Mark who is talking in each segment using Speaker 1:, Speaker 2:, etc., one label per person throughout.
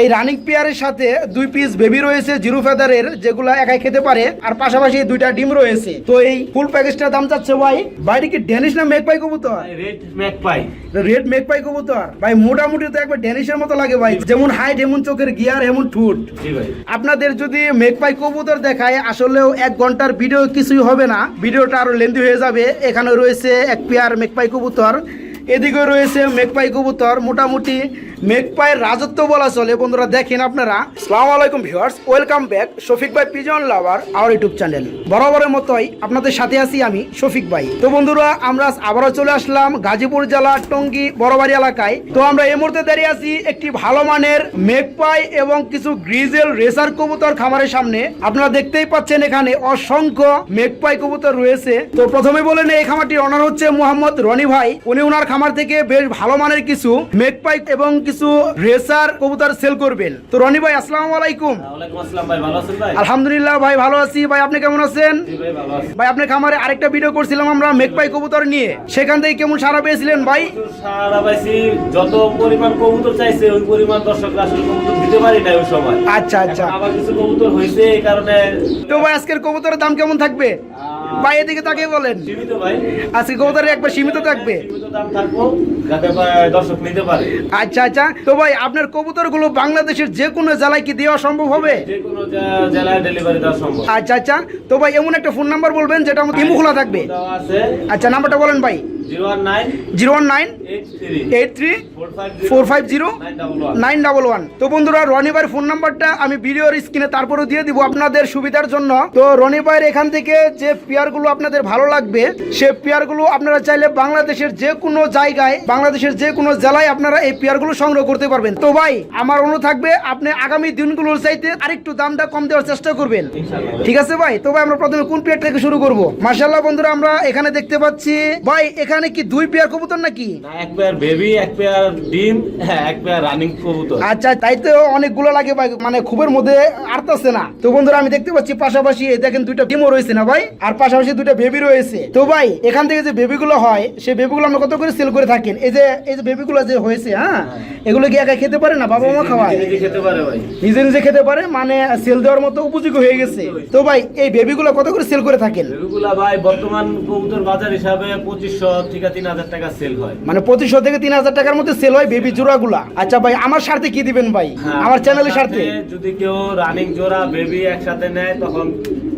Speaker 1: এই রানিং পেয়ারের সাথে দুই পিস বেবি রয়েছে জিরো ফেদারের যেগুলো একাই খেতে পারে। আর পাশাপাশি দুইটা ডিম রয়েছে। তো এই ফুল প্যাকেজটার দাম চাচ্ছে ভাই বাইরে কি ড্যানিশ না মেঘ পাই কবুতর?
Speaker 2: রেড ম্যাক পাই
Speaker 1: রেড মেঘ পাই কবুতর। ভাই মোটামুটি তো একবার ড্যানিশের মতো লাগে ভাই। যেমন হাইট এমন চোখের গিয়ার এমন ঠুট। আপনাদের যদি মেঘপাই কবুতর দেখায় আসলেও এক ঘণ্টার ভিডিও কিছুই হবে না। ভিডিওটা আরও লেন্দি হয়ে যাবে। এখানে রয়েছে এক পেয়ার মেঘপাই কবুতর। এদিকে রয়েছে মেঘপাই কবুতর। মোটামুটি মেঘপাইয়ের রাজত্ব বলা চলে। বন্ধুরা, দেখেন আপনারা। সালাম আলাইকুম ভিউয়ার্স, ওয়েলকাম ব্যাক শফিক ভাই pigeon lover our YouTube channel. বরাবরের মতোই আপনাদের সাথে আছি আমি শফিক ভাই। তো বন্ধুরা, আমরা আবারও চলে আসলাম গাজীপুর জেলা টঙ্গী বড়বাড়ি এলাকায়। তো আমরা এই মুহূর্তে দাঁড়িয়ে আছি একটি ভালো মানের মেঘপাই এবং কিছু গ্রিজেল রেসার কবুতর খামারের সামনে। আপনারা দেখতেই পাচ্ছেন এখানে অসংখ্য মেঘপাই কবুতর রয়েছে। তো প্রথমে বলে নেই, এই খামারটির অনার হচ্ছে মোহাম্মদ রনি ভাই। উনি ওনার খামার থেকে বেশ ভালো মানের কিছু মেঘপাই এবং কিছু রেসার কবুতর সেল করবেন। তো রনি ভাই আসসালামু আলাইকুম। আলহামদুলিল্লাহ ভাই ভালো আছি। ভাই আপনি কেমন আছেন?
Speaker 2: ভাই
Speaker 1: আপনার খামারে আরেকটা ভিডিও করছিলাম আমরা মেঘপাই কবুতর নিয়ে। সেখান থেকে কেমন সারা পেয়েছিলেন ভাই?
Speaker 2: সারা পাইছি। যত পরিমাণ কবুতর চাইছে ওই পরিমাণ দর্শকরা আসলে কবুতর দিতে পারি না ওই সময়।
Speaker 1: আচ্ছা আচ্ছা।
Speaker 2: আবার কিছু কবুতর হয়েছে এই কারণে
Speaker 1: তো ভাই আজকের কবুতরের দাম কেমন থাকবে? ভাই এদিকে তাকে বলেন। আজকে কবুতরের একবার সীমিত থাকবে। আচ্ছা আচ্ছা। তো ভাই আপনার কবুতরগুলো বাংলাদেশের যে কোনো জেলায় কি দেওয়া সম্ভব হবে? আচ্ছা আচ্ছা। তো ভাই এমন একটা ফোন নাম্বার বলবেন যেটা আমার ইমু খোলা থাকবে আচ্ছা নাম্বারটা বলেন ভাই।
Speaker 2: Zero one nine eight three four five
Speaker 1: zero
Speaker 2: nine double one.
Speaker 1: তো বন্ধুরা রনি ভাইয়ের ফোন নাম্বারটা আমি ভিডিওর স্ক্রিনে তারপরেও দিয়ে দিব আপনাদের সুবিধার জন্য। তো রনি ভাইয়ের এখান থেকে যে পেয়ারগুলো আপনাদের ভালো লাগবে সে পেয়ারগুলো আপনারা চাইলে বাংলাদেশের যে কোনো জায়গায় বাংলাদেশের যে কোনো জেলায় আপনারা এই পেয়ারগুলো সংগ্রহ করতে পারবেন। তো ভাই আমার অনুরোধ থাকবে আপনি আগামী দিনগুলোর চাইতে আরেকটু দামটা কম দেওয়ার চেষ্টা করবেন। ঠিক আছে ভাই? তো ভাই আমরা প্রথমে কোন পেয়ার থেকে শুরু করব? মার্শাল্লাহ বন্ধুরা আমরা এখানে দেখতে পাচ্ছি ভাই এখানে কি দুই পেয়ার কবুতর নাকি?
Speaker 2: না এক পেয়ার বেবি এক পেয়ার ডিম হ্যাঁ এক পেয়ার রানিং কবুতর।
Speaker 1: আচ্ছা তাই তো অনেকগুলো লাগে ভাই মানে খুবের মধ্যে আরতাছে না। তো বন্ধুরা আমি দেখতে পাচ্ছি পাশাপাশি দেখেন দুইটা ডিমও রয়েছে না ভাই? আর পাশাপাশি দুইটা বেবি রয়েছে। তো ভাই এখান থেকে যে বেবিগুলো হয় সেই বেবিগুলো আমরা কত করে সেল করে থাকেন এই যে এই যে বেবিগুলো যে হয়েছে হ্যাঁ এগুলো কি একা খেতে পারে না বাবা মা খাওয়ায়?
Speaker 2: নিজে খেতে পারে ভাই।
Speaker 1: নিজে নিজে খেতে পারে মানে সেল দেওয়ার মতো উপযোগী হয়ে গেছে। তো ভাই এই বেবিগুলো কত করে সেল করে থাকেন?
Speaker 2: বেবিগুলা ভাই বর্তমান কবুতর বাজার হিসাবে পঁচিশশো থেকে তিন হাজার টাকা সেল হয়।
Speaker 1: মানে পঁচিশশো থেকে তিন হাজার টাকার মধ্যে সেল হয় বেবি জোড়াগুলা। আচ্ছা ভাই আমার স্বার্থে কি দিবেন ভাই?
Speaker 2: হ্যাঁ,
Speaker 1: আমার চ্যানেলের স্বার্থে
Speaker 2: সাথে যদি কেউ রানিং জোড়া বেবি একসাথে নেয় তখন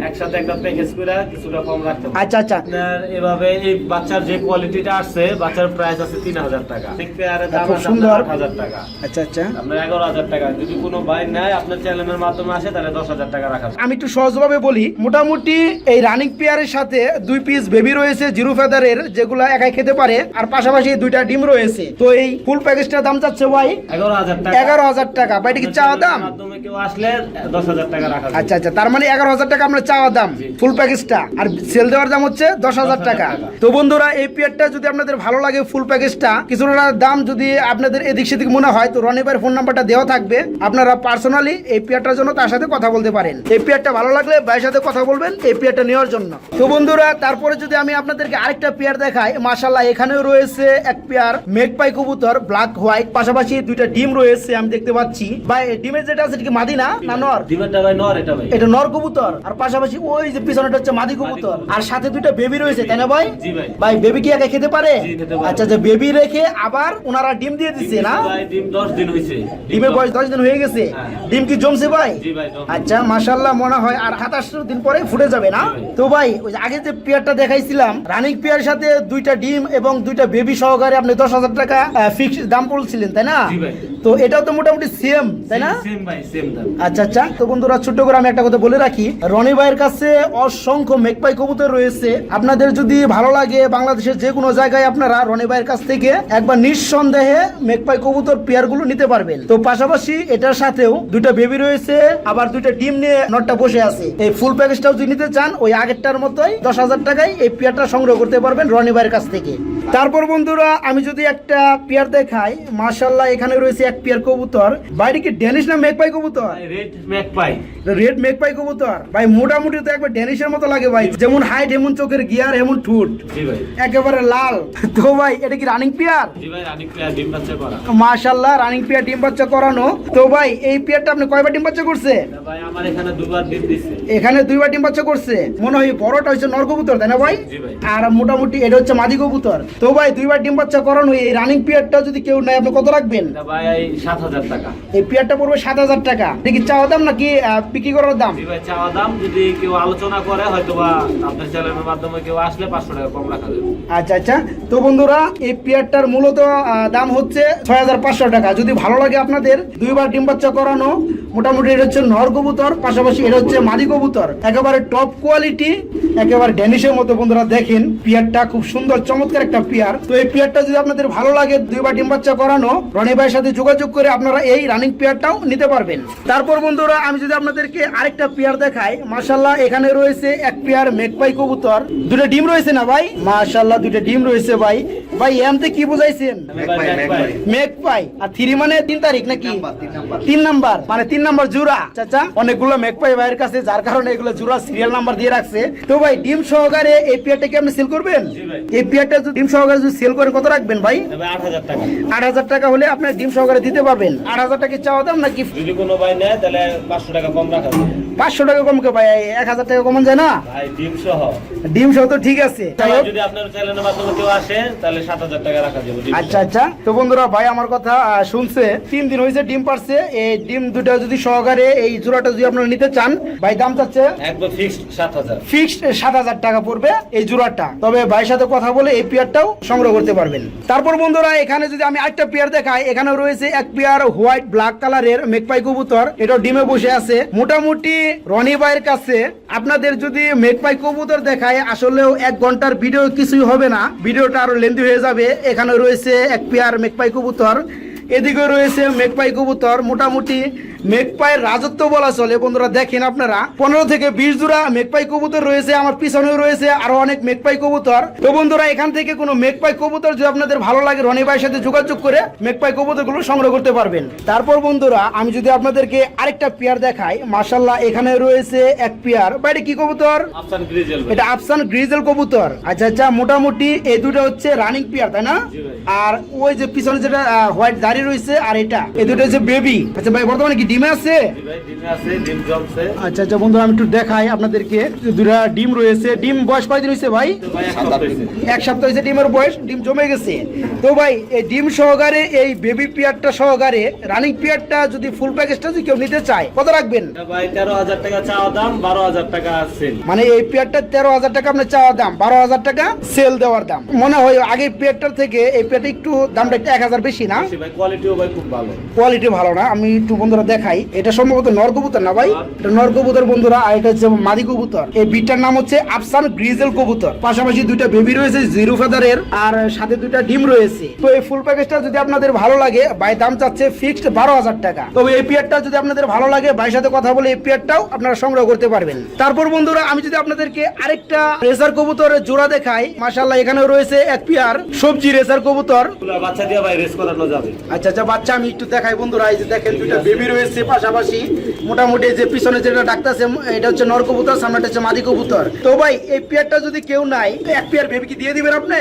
Speaker 2: একসাথে একটা প্যাকেজ করে কিছুটা কম রাখতে
Speaker 1: আচ্ছা আচ্ছা।
Speaker 2: আপনার এভাবে এই বাচ্চার যে কোয়ালিটিটা আসছে বাচ্চার প্রাইস আছে তিন হাজার টাকা। ঠিক পেয়ারের দাম
Speaker 1: খুব
Speaker 2: আছে
Speaker 1: সুন্দর।
Speaker 2: আট হাজার টাকা।
Speaker 1: আচ্ছা আচ্ছা।
Speaker 2: আপনার এগারো হাজার টাকা। যদি কোনো নেয় আপনার চ্যানেলের মাধ্যমে আসে তাহলে দশ হাজার টাকা রাখা
Speaker 1: আমি একটু সহজভাবে বলি মোটামুটি এই রানিং পেয়ারের সাথে দুই পিস বেবি রয়েছে জিরো ফেদারের যেগুলো একাই খেতে পারে আর পাশাপাশি দুইটা ডিম রয়েছে। তো এই ফুল প্যাকেজটার দাম চাচ্ছে ভাই?
Speaker 2: এগারো হাজার টাকা।
Speaker 1: এগারো হাজার টাকা। ভাই এটা কি চাওয়া দাম?
Speaker 2: মাধ্যমে কেউ আসলে দশ হাজার টাকা রাখা
Speaker 1: আচ্ছা আচ্ছা। তার মানে এগারো হাজার টাকা আমরা চাওয়া দাম ফুল প্যাকেজটা আর সেল দেওয়ার দাম হচ্ছে দশ হাজার টাকা। তো বন্ধুরা এই পেয়ারটা যদি আপনাদের ভালো লাগে ফুল প্যাকেজটা কিছুটা দাম যদি আপনাদের এদিক সেদিক মনে হয় তো রনিবার ফোন নাম্বারটা দেওয়া থাকবে। আপনারা পার্সোনালি এই পেয়ারটার জন্য তার সাথে কথা বলতে পারেন। এই পেয়ারটা ভালো লাগলে ভাইয়ের সাথে কথা বলবেন এই পেয়ারটা নেওয়ার জন্য। তো বন্ধুরা তারপরে যদি আমি আপনাদেরকে আরেকটা পেয়ার দেখাই মাশাল্লাহ এখানেও রয়েছে এক পেয়ার মেঘপাই কবুতর ব্ল্যাক হোয়াইট পাশাপাশি দুইটা ডিম রয়েছে আমি দেখতে পাচ্ছি। ভাই ডিমের যেটা আছে মাদি না না নর?
Speaker 2: ডিমেরটা ভাই নর এটা ভাই।
Speaker 1: এটা নর কবুতর। আর পাশাপাশি ওই যে পিছনেটা হচ্ছে মাদি কবুতর। আর সাথে দুইটা বেবি রয়েছে তাই না ভাই?
Speaker 2: ভাই।
Speaker 1: বেবি কি একা খেতে পারে। আচ্ছা যে বেবি রেখে আবার ওনারা ডিম দিয়ে দিচ্ছে না?
Speaker 2: ভাই ডিম দশ দিন হয়েছে
Speaker 1: ডিমের বয়স দশ দিন হয়ে গেছে।
Speaker 2: হ্যাঁ।
Speaker 1: ডিম কি জমছে ভাই?
Speaker 2: জি ভাই জমছে।
Speaker 1: আচ্ছা মাশাল্লাহ মনে হয় আর সাতাশ দিন পরে ফুটে যাবে না? তো ভাই ওই যে আগে যে পেয়ারটা দেখাইছিলাম রানিং পেয়ার সাথে দুইটা ডিম এবং দুইটা বেবি সহকারে আপনি দশ হাজার টাকা ফিক্স দাম বলছিলেন তাই না?
Speaker 2: জি ভাই।
Speaker 1: তো এটাও তো মোটামুটি সেম তাই না?
Speaker 2: সেম ভাই সেম দাম।
Speaker 1: আচ্ছা আচ্ছা তো বন্ধুরা ছোট্ট করে আমি একটা কথা বলে রাখি। রনি ভাইয়ের কাছে অসংখ্য মেকপাই কবুতর রয়েছে। আপনাদের যদি ভালো লাগে বাংলাদেশের যে কোনো জায়গায় আপনারা রনি ভাইয়ের কাছ থেকে একবার নিঃসন্দেহে মেকপাই কবুতর পেয়ারগুলো নিতে পারবেন। তো পাশাপাশি এটার সাথেও দুইটা বেবি রয়েছে আবার দুইটা ডিম নিয়ে নটটা বসে আছে। এই ফুল প্যাকেজটাও যদি নিতে চান ওই আগেরটার মতোই দশ হাজার টাকায় এই পেয়ারটা সংগ্রহ করতে পারবেন রনি ভাইয়ের কাছ থেকে। তারপর বন্ধুরা, আমি যদি একটা পেয়ার দেখাই মার্শাল্লাহ এখানে রয়েছে এক পেয়ার কবুতর। বাইরে কি ড্যানিশ না মেঘপাই কবুতর?
Speaker 2: Red magpie
Speaker 1: red magpie কবুতর। ভাই মোটামুটি তো একবার ড্যানিশের মতো লাগে ভাই। যেমন হাইট এমন চোখের গিয়ার এমন ঠুট।
Speaker 2: জি ভাই।
Speaker 1: একেবারে লাল। তো ভাই এটা কি রানিং পেয়ার
Speaker 2: জি ভাই রানিং প্লেয়ার ডিম বাচ্চা করা।
Speaker 1: মাশাল্লাহ রানিং পেয়ার ডিম বাচ্চা করানো। তো ভাই এই পেয়ারটা আপনি কয়বার ডিম বাচ্চা করছে?
Speaker 2: তা ভাই আমার এখানে দুবার ডিম দিচ্ছে
Speaker 1: এখানে দুইবার ডিম বাচ্চা করছে। মনে হয় বড়টা হচ্ছে নর কবুতর তাই না ভাই?
Speaker 2: জি ভাই।
Speaker 1: আর মোটামুটি এটা হচ্ছে মাদি কবুতর। তো ভাই দুইবার ডিম বাচ্চা করানো এই রানিং পেয়ারটা যদি কেউ নেয় আপনি কত রাখবেন?
Speaker 2: ভাই সাত হাজার টাকা।
Speaker 1: এই পেয়ারটা পড়বে সাত হাজার টাকা। দেখি চাওয়া দাম নাকি বিক্রি করার দাম?
Speaker 2: ভাই চাওয়া দাম যদি কেউ আলোচনা করে হয়তো বা আপনার চ্যানেলের মাধ্যমে কেউ আসলে পাঁচশো টাকা কম রাখা যাবে।
Speaker 1: আচ্ছা আচ্ছা। তো বন্ধুরা এই পেয়ারটার মূলত দাম হচ্ছে ছয় হাজার পাঁচশো টাকা। যদি ভালো লাগে আপনাদের দুইবার ডিম বাচ্চা করানো মোটামুটি এটা হচ্ছে নর কবুতর পাশাপাশি এটা হচ্ছে মাদি কবুতর। একেবারে টপ কোয়ালিটি একেবারে ড্যানিশের মতো বন্ধুরা দেখেন পিয়ারটা খুব সুন্দর চমৎকার একটা পিয়ার। তো এই পিয়ারটা যদি আপনাদের ভালো লাগে দুইবার ডিম বাচ্চা করানো রনি ভাইয়ের সাথে যোগাযোগ করে আপনারা এই রানিং পেয়ারটাও নিতে পারবেন। তারপর বন্ধুরা আমি যদি আপনাদেরকে আরেকটা পেয়ার দেখাই। মাশাল্লাহ এখানে রয়েছে এক পেয়ার মেঘপাই কবুতর। দুটো ডিম রয়েছে না ভাই? মাশাল্লাহ দুটো ডিম রয়েছে ভাই। ভাই এমতে কি বুঝাইছেন?
Speaker 2: ভাই, ভাই, ভাই।
Speaker 1: মেঘ পাই আর থ্রি মানে তিন তারিখ নাকি? তিন নাম্বার মানে তিন নাম্বার জুরা। চাচা অনেকগুলো মেঘ পাই ভাইয়ের কাছে যার কারণে এগুলো জুরা সিরিয়াল নাম্বার দিয়ে রাখছে। তো ভাই ডিম সহকারে এই পেয়ারটা কি আপনি সেল করবেন?
Speaker 2: জি ভাই।
Speaker 1: এই পেয়ারটা যদি ডিম সহকারে যদি সেল করে কত রাখবেন ভাই?
Speaker 2: আট হাজার টাকা।
Speaker 1: আট হাজার টাকা হলে আপনার ডিম সহকারে দিতে পারবেন। আট হাজার টাকা চাওয়া দাম নাকি?
Speaker 2: যদি কোনো ভাই নেয় তাহলে পাঁচশো টাকা কম
Speaker 1: পাঁচশো টাকা কম কে ভাই এক হাজার টাকা কমান যায় না?
Speaker 2: ডিম সহ।
Speaker 1: ডিম সহ তো ঠিক আছে। যাই
Speaker 2: ভাই,
Speaker 1: হোক,
Speaker 2: যদি আপনার চ্যানেলের মাধ্যমে কেউ আসে তাহলে সাত হাজার টাকা রাখা যাবে
Speaker 1: আচ্ছা আচ্ছা। তো বন্ধুরা ভাই আমার কথা শুনছে তিন দিন হয়েছে ডিম পারছে এই ডিম দুটা যদি সহকারে এই জোড়াটা যদি আপনারা নিতে চান ভাই দাম চাচ্ছে
Speaker 2: একদম ফিক্সড সাত হাজার।
Speaker 1: ফিক্সড সাত হাজার টাকা পড়বে এই জোড়াটা। তবে ভাইয়ের সাথে কথা বলে এই পেয়ারটাও সংগ্রহ করতে পারবেন। তারপর বন্ধুরা এখানে যদি আমি আরেকটা পেয়ার দেখাই এখানে রয়েছে এক পেয়ার হোয়াইট ব্ল্যাক কালারের মেকপাই কবুতর। এটা ডিমে বসে আছে। মোটামুটি রনি ভাইয়ের কাছে আপনাদের যদি মেঘপাই কবুতর দেখায়, আসলেও এক ঘণ্টার ভিডিও কিছুই হবে না। ভিডিওটা আরও লেন্দি হয়ে যাবে। এখানে রয়েছে এক পেয়ার মেকপাই কবুতর। এদিকে রয়েছে মেঘপাই কবুতর। মোটামুটি মেকপাইয়ের রাজত্ব বলা চলে। বন্ধুরা দেখেন আপনারা পনেরো থেকে বিশ জোড়া মেঘপাই কবুতর রয়েছে আমার পিছনেও রয়েছে আরও অনেক মেঘপাই কবুতর। তো বন্ধুরা এখান থেকে কোনো মেঘপাই কবুতর যদি আপনাদের ভালো লাগে রনি ভাইয়ের সাথে যোগাযোগ করে মেঘপাই কবুতরগুলো সংগ্রহ করতে পারবেন। তারপর বন্ধুরা আমি যদি আপনাদেরকে আরেকটা পেয়ার দেখাই মাসাল্লাহ এখানে রয়েছে এক পেয়ার। বাইরে কি কবুতর। এটা আফসান গ্রিজেল কবুতর। আচ্ছা আচ্ছা মোটামুটি এই দুটো হচ্ছে রানিং পেয়ার তাই না? আর ওই যে পিছনে যেটা হোয়াইট দাঁড়িয়ে রয়েছে আর এটা এই দুটো হচ্ছে বেবি। আচ্ছা ভাই বর্তমানে কি ডিমে আছে। আচ্ছা আচ্ছা বন্ধুরা আমি একটু দেখাই আপনাদেরকে। দুটা ডিম রয়েছে। ডিম বয়স কয়দিন হয়েছে ভাই?
Speaker 2: এক সপ্তাহ হয়েছে।
Speaker 1: ডিমের বয়স ডিম জমে গেছে। তো ভাই এই ডিম সহকারে এই বেবি পিয়ারটা সহকারে রানিং পিয়ারটা যদি ফুল প্যাকেজটা যদি কেউ নিতে চায় কত রাখবেন?
Speaker 2: ভাই তেরো হাজার টাকা চাওয়া দাম বারো হাজার টাকা সেল
Speaker 1: মানে এই পেয়ারটা তেরো হাজার টাকা আপনার চাওয়া দাম বারো হাজার টাকা সেল দেওয়ার দাম। মনে হয় আগে পেয়ারটার থেকে এই পেয়ারটা একটু দামটা একটু এক হাজার বেশি না?
Speaker 2: কোয়ালিটিও ভাই খুব ভালো।
Speaker 1: কোয়ালিটি ভালো না? আমি একটু বন্ধুরা দেখাই এটা সম্ভবত নর কবুতর না ভাই? এটা নর কবুতর বন্ধুরা আর এটা হচ্ছে মাদি কবুতর। এই বিটটার নাম হচ্ছে আফসান গ্রিজেল কবুতর। পাশাপাশি দুইটা বেবি রয়েছে জিরো ফেদারের আর সাথে দুইটা ডিম রয়েছে। তো এই ফুল প্যাকেজটা যদি আপনাদের ভালো লাগে ভাই দাম চাচ্ছে ফিক্সড বারো হাজার টাকা। তবে এই পিয়ারটা যদি আপনাদের ভালো লাগে ভাইয়ের সাথে কথা বলে এই পিয়ারটাও আপনারা সংগ্রহ করতে পারবেন। তারপর বন্ধুরা আমি যদি আপনাদেরকে আরেকটা রেসার কবুতরের জোড়া দেখাই মাশাল্লাহ এখানে রয়েছে এক পিয়ার সবজি রেসার কবুতর।
Speaker 2: বাচ্চা দিয়ে ভাই রেস করানো যাবে।
Speaker 1: আচ্ছা আচ্ছা বাচ্চা আমি একটু দেখাই বন্ধুরা এই যে দেখেন দুইটা বেবি রয়েছে। পাশাপাশি মোটামুটি যে পিছনে যেটা ডাকতেছে এটা হচ্ছে নর কবুতর সামনেটা হচ্ছে মাদি কবুতর তো ভাই এই পেয়ারটা যদি কেউ নাই এক পেয়ার বেবি কি দিয়ে দিবেন আপনি?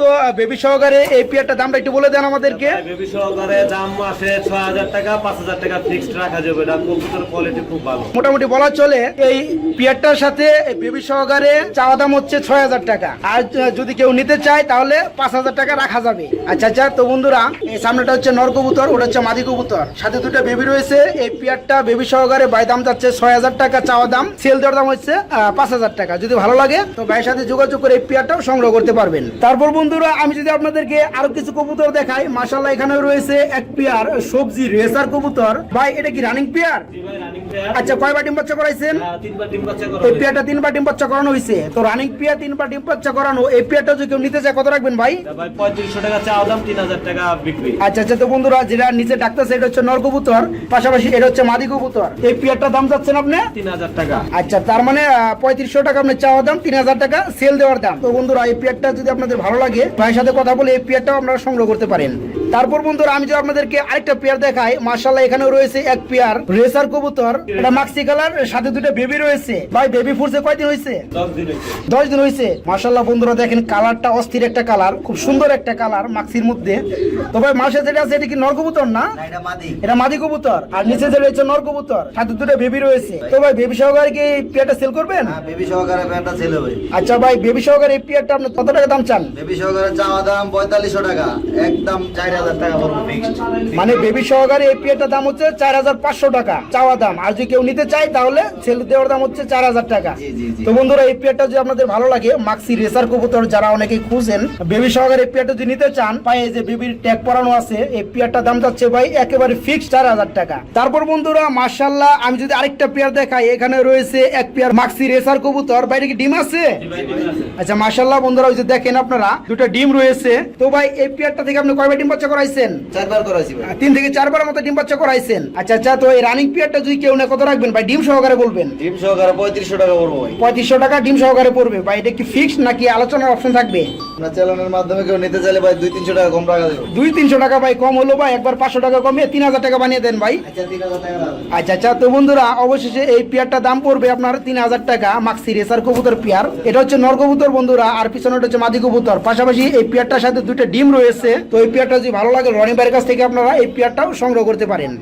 Speaker 1: তো বেবি সহকারে এই পেয়ারটা দামটা একটু বলে দেন আমাদেরকে।
Speaker 2: বেবি সহকারে দাম আসে ছয় হাজার টাকা পাঁচ হাজার টাকা ফিক্সড রাখা যাবে। কম্পিউটার কোয়ালিটি খুব ভালো।
Speaker 1: মোটামুটি বলা চলে এই পেয়ারটার সাথে বেবি সহকারে চাওয়া দাম হচ্ছে ছয় হাজার টাকা। আর যদি কেউ নিতে চায় তাহলে পাঁচ হাজার টাকা রাখা যাবে। আচ্ছা আচ্ছা তো বন্ধুরা এই সামনেটা হচ্ছে নর কবুতর ওটা হচ্ছে মাদি কবুতর সাথে দুটো বেবি রয়েছে। এই পেয়ারটা বেবি সহকারে বাই দাম যাচ্ছে ছয় হাজার টাকা চাওয়া দাম। সেল দেওয়ার দাম হচ্ছে পাঁচ হাজার টাকা। যদি ভালো লাগে তো ভাইয়ের সাথে যোগাযোগ করে এই পেয়ারটাও সংগ্রহ করতে পারবেন। তারপর বন্ধুরা আমি যদি আপনাদেরকে আরও কিছু কবুতর দেখাই মাসাল্লাহ এখানে রয়েছে এক পেয়ার সবজি রেসার কবুতর। ভাই এটা কি রানিং পেয়ার আচ্ছা কয়বার ডিম বাচ্চা করাইছেন? এই। পেয়ারটা তিনবার ডিম বাচ্চা করানো হয়েছে। তো রানিং পেয়ার তিনবার ডিম বাচ্চা করানো এই পেয়ারটা যদি কেউ নিতে চায় কত রাখবেন ভাই
Speaker 2: পঁয়ত্রিশশো টাকা চাওয়া দাম তিন হাজার টাকা বিক্রি।
Speaker 1: আচ্ছা আচ্ছা তো বন্ধুরা যেটা নিচে ডাকতেছে এটা হচ্ছে নর কবুতর পাশাপাশি এটা হচ্ছে মাদি কবুতর। এই পেয়ারটার দাম যাচ্ছেন আপনি?
Speaker 2: তিন হাজার টাকা।
Speaker 1: আচ্ছা তার মানে পঁয়ত্রিশশো টাকা আপনার চাওয়া দাম তিন হাজার টাকা সেল দেওয়ার দাম। তো বন্ধুরা এই পেয়ারটা যদি আপনাদের ভালো লাগে ভাইয়ের সাথে কথা বলে এই পেয়ারটাও আপনারা সংগ্রহ করতে পারেন। তারপর বন্ধুরা আমি যদি আপনাদেরকে আরেকটা পেয়ার দেখাই মার্শাল্লাহ এখানে রয়েছে এক পেয়ার রেসার কবুতর। এটা মাক্সি কালার সাথে দুটো বেবি রয়েছে। ভাই বেবি ফুটছে কয়দিন হয়েছে?
Speaker 2: দশ দিন হয়েছে।
Speaker 1: মার্শাল্লাহ বন্ধুরা দেখেন কালারটা অস্থির একটা কালার খুব সুন্দর একটা কালার মাক্সির মধ্যে। তো ভাই মাসে যেটা আছে এটা কি নর কবুতর না?
Speaker 3: না, এটা মাদি।
Speaker 1: কবুতর। আর নিচে যে রয়েছে নর কবুতর। সাথে দুটো বেবি রয়েছে। তো ভাই বেবি সহকারে কি পেয়ারটা সেল করবেন?
Speaker 3: হ্যাঁ বেবি সহকারে প্যান্টটা ছেলে ভাই
Speaker 1: আচ্ছা ভাই বেবি সহকারে এই পেয়ারটা আপনি কত টাকা দাম চান?
Speaker 3: বেবি সহকারে চাওয়া দাম পঁয়তাল্লিশশো টাকা। একদম চার হাজার টাকা পড়ব ফিক্সড
Speaker 1: মানে বেবি সহকারে এই পেয়ারটার দাম হচ্ছে চার হাজার পাঁচশো টাকা। চাওয়া দাম। আর যদি কেউ নিতে চায় তাহলে সেল দেওয়ার দাম হচ্ছে চার হাজার টাকা।
Speaker 3: জি, জি, জি।
Speaker 1: তো বন্ধুরা এই পেয়ারটা যদি আপনাদের ভালো লাগে মাক্সি রেসার কবুতর যারা অনেকেই খুঁজেন বেবি সহকারে এই পেয়ারটা যদি নিতে চান পায়ে যে বেবির ট্যাগ পরানো আছে এই পেয়ারটার দাম যাচ্ছে ভাই একেবারে ফিক্স চার হাজার টাকা। তারপর বন্ধুরা মার্শাল্লাহ আমি যদি আরেকটা পেয়ার দেখাই এখানে রয়েছে এক পেয়ার মাক্সি রেসার কবুতর। বাইরে কি ডিম আছে?
Speaker 2: ভাই ডিম আছে।
Speaker 1: আচ্ছা মার্শাল্লাহ বন্ধুরা ওই যে দেখেন আপনারা দুটো ডিম রয়েছে। তো ভাই এই পেয়ারটা থেকে আপনি কয়বার ডিম বাচ্চা করাইছেন?
Speaker 3: চারবার করাইছি ভাই।
Speaker 1: তিন থেকে চারবার মতো ডিম বাচ্চা করাইছেন? আচ্ছা আচ্ছা তো এই রানিং পিরিয়ডটা যদি কেউ না কত রাখবেন ভাই? ডিম সহকারে বলবেন?
Speaker 3: ডিম সহকারে পঁয়ত্রিশশো টাকা পড়ব ভাই।
Speaker 1: পঁয়ত্রিশশো টাকা ডিম সহকারে পড়বে। ভাই এটা কি ফিক্সড নাকি আলোচনার অপশন থাকবে?
Speaker 3: চ্যানেলের মাধ্যমে কেউ নিতে চাইলে ভাই দুই তিনশো টাকা কম টাকা দেবো
Speaker 1: দুই তিনশো টাকা ভাই কম হলো ভাই একবার পাঁচশো টাকা কমিয়ে তিন হাজার টাকা বানিয়ে দেন ভাই।
Speaker 3: আচ্ছা
Speaker 1: আচ্ছা আচ্ছা তো বন্ধুরা অবশেষে এই পেয়ারটা দাম পড়বে আপনার তিন হাজার টাকা মাক্সি রেসার কবুতর পেয়ার এটা হচ্ছে নর কবুতর বন্ধুরা আর পিছনে হচ্ছে মাদি কবুতর। পাশাপাশি এই পেয়ারটার সাথে দুটো ডিম রয়েছে। তো এই পেয়ারটা যদি ভালো লাগে রনি ভাইয়ের কাছ থেকে আপনারা এই পেয়ারটাও সংগ্রহ করতে পারেন।